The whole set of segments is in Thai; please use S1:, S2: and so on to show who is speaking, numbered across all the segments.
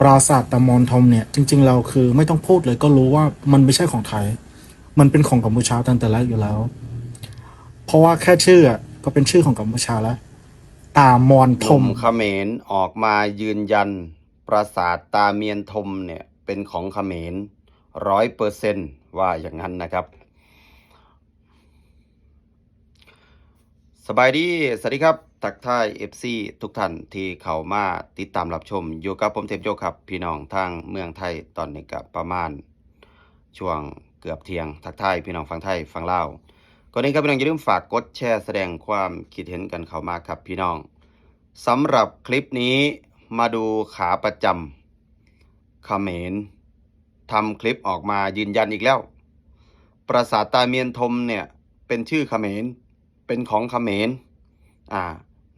S1: ปราสาทตะมอนทอมเนี่ยจริง ๆ เราคือไม่ต้องพูดเลยก็รู้ว่ามันไม่ใช่ของไทย มันเป็นของกัมพูชาตั้งแต่แรกอยู่แล้ว เพราะว่าแค่ชื่ออะก็เป็นชื่อของกัมพูชาแล้วตามอนทม
S2: มเขมรออกมายืนยัน ปราสาทตาเมียนทมเนี่ยเป็นของเขมรร้อยเปอร์เซนว่าอย่างนั้นนะครับ สบายดี สวัสดีครับ ทักทาย FC ทุกท่านที่เข้ามาติดตามรับชม อยู่กับผมเทพโยครับ พี่น้องทางเมืองไทยตอนนี้กับประมาณ ช่วงเกือบเที่ยง ทักทายพี่น้องฟังไทยฟังเล่าก่อนนี้ครับพี่น้องอย่าลืมฝากกดแชร์แสดงความคิดเห็นกันเข้ามาครับพี่น้องสำหรับคลิปนี้มาดูขาประจำเขมรทำคลิปออกมายืนยันอีกแล้ว ปราสาทตาเมียนทมเนี่ยเป็นชื่อเขมร เป็นของเขมรอ่า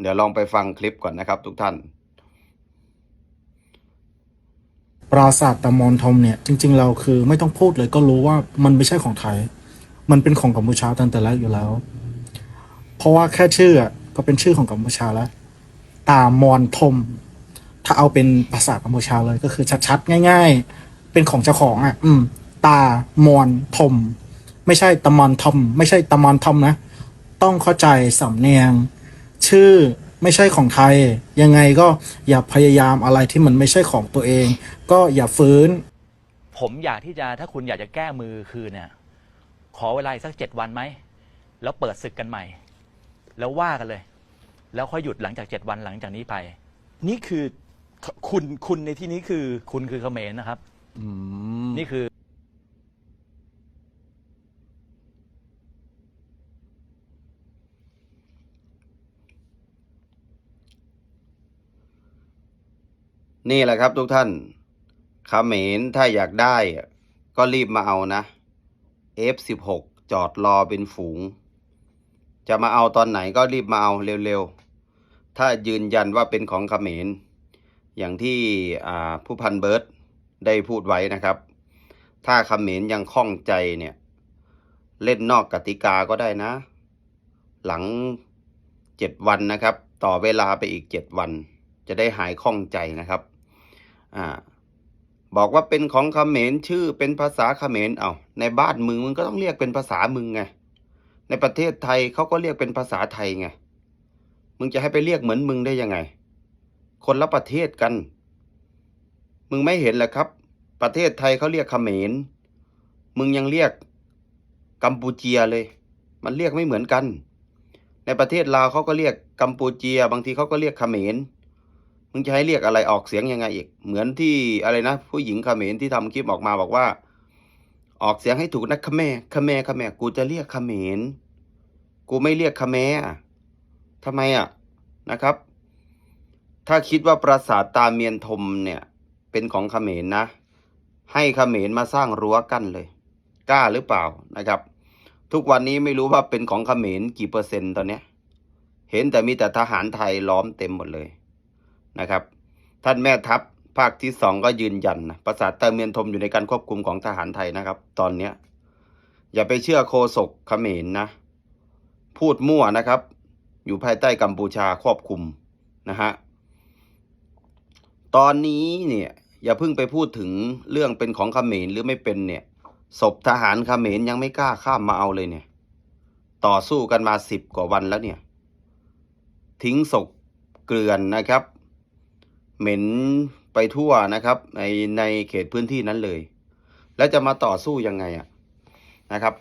S2: เดี๋ยวลองไปฟังคลิปก่อนนะครับ ทุกท่าน
S1: ปราสาทตะมอนทอมเนี่ย จริง ๆ เราคือไม่ต้องพูดเลยก็รู้ว่ามันไม่ใช่ของไทย มันเป็นของกัมพูชาตั้งแต่แรกอยู่แล้ว เพราะว่าแค่ชื่ออะก็เป็นชื่อของกัมพูชาแล้ว ตามอนทม ถ้าเอาเป็นภาษากัมพูชาเลยก็คือชัดๆง่าย ๆ เป็นของเจ้าของอะ อืม ตามอนทม ไม่ใช่ตะมอนทอม ไม่ใช่ตะมอนทอมนะ ต้องเข้าใจสำเนียง ชื่อไม่ใช่ของไทย ยังไงก็อย่าพยายามอะไรที่มันไม่ใช่ของตัวเอง ก็อย่าฟื้น
S3: ผมอยากที่จะถ้าคุณอยากจะแก้มือคืนเนี่ย ขอเวลาอีกสักเจ็ดวันไหม แล้วเปิดศึกกันใหม่ แล้วว่ากันเลย แล้วค่อยหยุดหลังจากเจ็ดวันหลังจากนี้ไป
S4: นี่คือคุณคุณในที่นี้คือ
S3: คุณคือเขมรนะครับ
S4: อืม
S3: นี่คือ
S2: นี่แหละครับทุกท่านเขมรถ้าอยากได้ก็รีบมาเอานะ F16 จอดรอเป็นฝูง จะมาเอาตอนไหนก็รีบมาเอาเร็วๆ ถ้ายืนยันว่าเป็นของเขมร อย่างที่ผู้พันเบิร์ตได้พูดไว้นะครับ ถ้าเขมรยังข้องใจเนี่ย เล่นนอกกติกาก็ได้นะ หลังเจ็ดวันนะครับ ต่อเวลาไปอีกเจ็ดวัน จะได้หายข้องใจนะครับ อ่า บอกว่าเป็นของเขมรชื่อเป็นภาษาเขมรเอาในบ้านมึงมึงก็ต้องเรียกเป็นภาษามึงไงในประเทศไทยเขาก็เรียกเป็นภาษาไทยไงมึงจะให้ไปเรียกเหมือนมึงได้ยังไง คนละประเทศกัน มึงไม่เห็นเหรอครับ ประเทศไทยเขาเรียกเขมรมึงยังเรียกกัมพูเจียเลย มันเรียกไม่เหมือนกัน ในประเทศลาวเขาก็เรียกกัมพูเจีย บางทีเขาก็เรียกเขมร มึงจะให้เรียกอะไรออกเสียงยังไงอีก เหมือนที่อะไรนะ ผู้หญิงเขมรที่ทำคลิปออกมาบอกว่า ออกเสียงให้ถูกนะขแม่ขแม่ขแม่กูจะเรียกเขมรกูไม่เรียกขแม่อะทำไมอะนะครับ ถ้าคิดว่าปราสาทตาเมียนทมเนี่ยเป็นของเขมรนะ ให้เขมรมาสร้างรั้วกั้นเลย กล้าหรือเปล่านะครับ ทุกวันนี้ไม่รู้ว่าเป็นของเขมรกี่เปอร์เซ็นต์ตอนเนี้ย เห็นแต่มีแต่ทหารไทยล้อมเต็มหมดเลย นะครับ ท่านแม่ทัพภาคที่สองก็ยืนยันนะปราสาทตาเมียนทมอยู่ในการควบคุมของทหารไทยนะครับ ตอนเนี้ย อย่าไปเชื่อโคศกเขมรนะ พูดมั่วนะครับ อยู่ภายใต้กัมพูชาควบคุมนะฮะตอนนี้เนี่ยอย่าเพิ่งไปพูดถึงเรื่องเป็นของเขมรหรือไม่เป็นเนี่ยศพทหารเขมรยังไม่กล้าข้ามมาเอาเลยเนี่ย ต่อสู้กันมาสิบกว่าวันแล้วเนี่ย ทิ้งศพเกลื่อนนะครับ เหม็นไปทั่วนะครับ ในในเขตพื้นที่นั้นเลย แล้วจะมาต่อสู้ยังไงอะนะครับ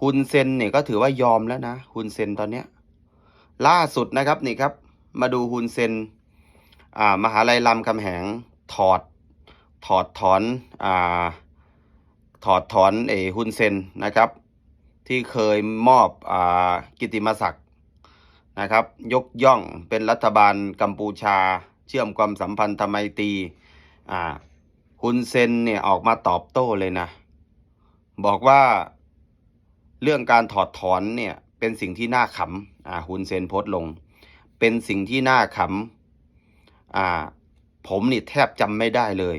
S2: ฮุนเซนเนี่ยก็ถือว่ายอมแล้วนะฮุนเซนตอนเนี้ยล่าสุดนะครับนี่ครับ มาดูฮุนเซนอ่ามหาลัยรามคำแหงถอดถอดถอนอ่าถอดถอนเอฮุนเซนนะครับ ที่เคยมอบอ่ากิตติมศักดิ์นะครับ ยกย่องเป็นรัฐบาลกัมพูชา เชื่อมความสัมพันธ์ทำไมตีอ่าฮุนเซนเนี่ยออกมาตอบโต้เลยนะ บอกว่าเรื่องการถอดถอนเนี่ยเป็นสิ่งที่น่าขำอ่าฮุนเซนโพสต์ลง เป็นสิ่งที่น่าขำอ่าผมนี่แทบจำไม่ได้เลย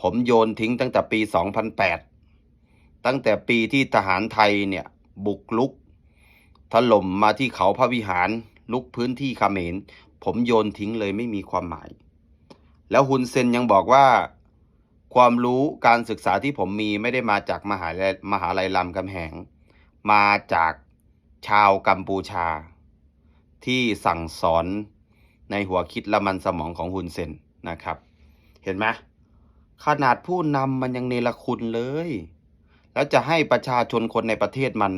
S2: ผมโยนทิ้งตั้งแต่ปี 2008 ตั้งแต่ปีที่ทหารไทยเนี่ยบุกลุก ถล่มมาที่เขาพระวิหารลุกพื้นที่เขมร ผมโยนทิ้งเลยไม่มีความหมาย แล้วฮุนเซนยังบอกว่า ความรู้การศึกษาที่ผมมีไม่ได้มาจากมหาลัยมหาลัยรามคำแหง มาจากชาวกัมพูชา ที่สั่งสอนในหัวคิดละมันสมองของฮุนเซนนะครับ เห็นไหมขนาดผู้นำมันยังเนรคุณเลย แล้วจะให้ประชาชนคนในประเทศมัน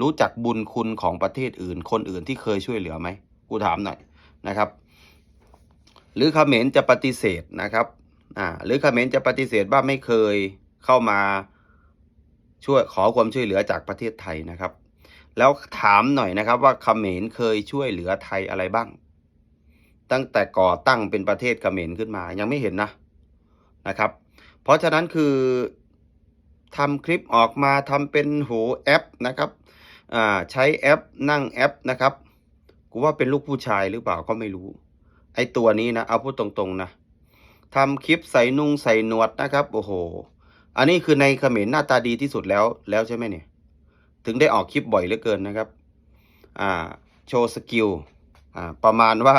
S2: รู้จักบุญคุณของประเทศอื่น คนอื่นที่เคยช่วยเหลือไหมกูถามหน่อย นะครับ หรือเขมรจะปฏิเสธนะครับอ่าหรือเขมรจะปฏิเสธว่าไม่เคยเข้ามาช่วยขอความช่วยเหลือจากประเทศไทยนะครับ แล้วถามหน่อยนะครับว่าเขมรเคยช่วยเหลือไทยอะไรบ้าง ตั้งแต่ก่อตั้งเป็นประเทศเขมรขึ้นมา ยังไม่เห็นนะนะครับ เพราะฉะนั้นคือทำคลิปออกมาทำเป็นโหแอปนะครับอ่าใช้แอปนั่งแอปนะครับ กูว่าเป็นลูกผู้ชายหรือเปล่าก็ไม่รู้ ไอตัวนี้นะ เอาพูดตรงๆนะทำคลิปใส่นุ่งใส่หนวดนะครับ โอ้โห อันนี้คือในเขมรหน้าตาดีที่สุดแล้วแล้วใช่ไหมเนี่ย ถึงได้ออกคลิปบ่อยเหลือเกินนะครับ อ่า โชว์สกิล อ่า ประมาณว่า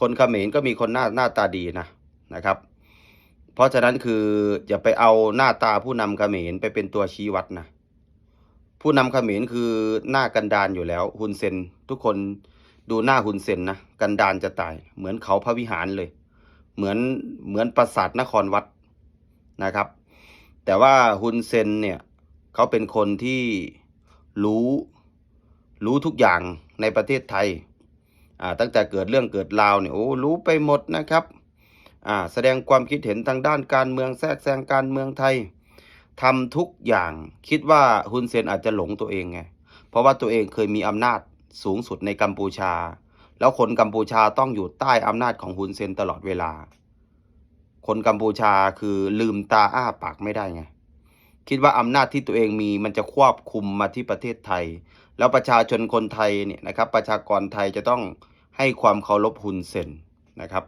S2: คนเขมรก็มีคนหน้าหน้าตาดีนะนะครับ เพราะฉะนั้นคืออย่าไปเอาหน้าตาผู้นำเขมรไปเป็นตัวชี้วัดนะผู้นำเขมรคือหน้ากันดานอยู่แล้วฮุนเซนทุกคน ดูหน้าฮุนเซนนะกันดานจะตาย เหมือนเขาพระวิหารเลย เหมือนเหมือนปราสาทนครวัดนะครับ แต่ว่าฮุนเซนเนี่ยเขาเป็นคนที่รู้รู้ทุกอย่างในประเทศไทยอ่าตั้งแต่เกิดเรื่องเกิดราวเนี่ยโอ้รู้ไปหมดนะครับอ่าแสดงความคิดเห็นทางด้านการเมืองแทรกแซงการเมืองไทยทำทุกอย่างคิดว่าฮุนเซนอาจจะหลงตัวเองไงเพราะว่าตัวเองเคยมีอำนาจ สูงสุดในกัมพูชา แล้วคนกัมพูชาต้องอยู่ใต้อำนาจของฮุนเซนตลอดเวลา คนกัมพูชาคือลืมตาอ้าปากไม่ได้ไงคิดว่าอำนาจที่ตัวเองมีมันจะควบคุมมาที่ประเทศไทย แล้วประชาชนคนไทยเนี่ยนะครับ ประชากรไทยจะต้องให้ความเคารพฮุนเซนนะครับ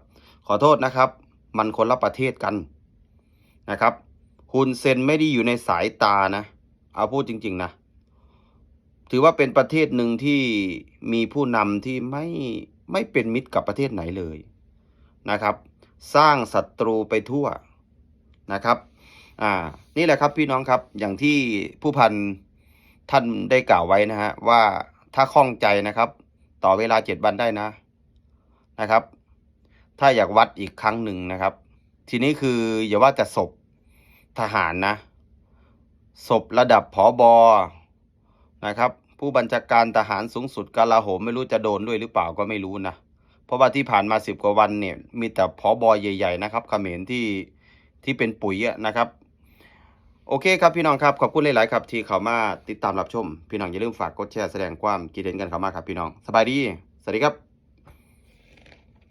S2: ขอโทษนะครับ มันคนละประเทศกันนะครับฮุนเซนไม่ได้อยู่ในสายตานะ เอาพูดจริง ๆ นะ ถือว่าเป็นประเทศหนึ่งที่มีผู้นำที่ไม่ไม่เป็นมิตรกับประเทศไหนเลยนะครับ สร้างศัตรูไปทั่วนะครับอ่านี่แหละครับพี่น้องครับอย่างที่ผู้พันท่านได้กล่าวไว้นะฮะว่าถ้าข้องใจนะครับ ต่อเวลาเจ็ดวันได้นะนะครับ ถ้าอยากวัดอีกครั้งหนึ่งนะครับ ทีนี้คืออย่าว่าแต่ศพทหารนะศพระดับผอบอนะครับ ผู้บัญชาการทหารสูงสุดกาลาโหมไม่รู้จะโดนด้วยหรือเปล่าก็ไม่รู้นะเพราะว่าที่ผ่านมาสิบกว่าวันเนี่ยมีแต่พอบอใหญ่ๆนะครับเขมรที่ที่เป็นปุ๋ยนะครับ โอเคครับพี่น้องครับขอบคุณหลายๆครับที่เข้ามาติดตามรับชม พี่น้องอย่าลืมฝากกดแชร์แสดงความคิดเห็นกันเข้ามาครับพี่น้องสบายดีสวัสดีครับ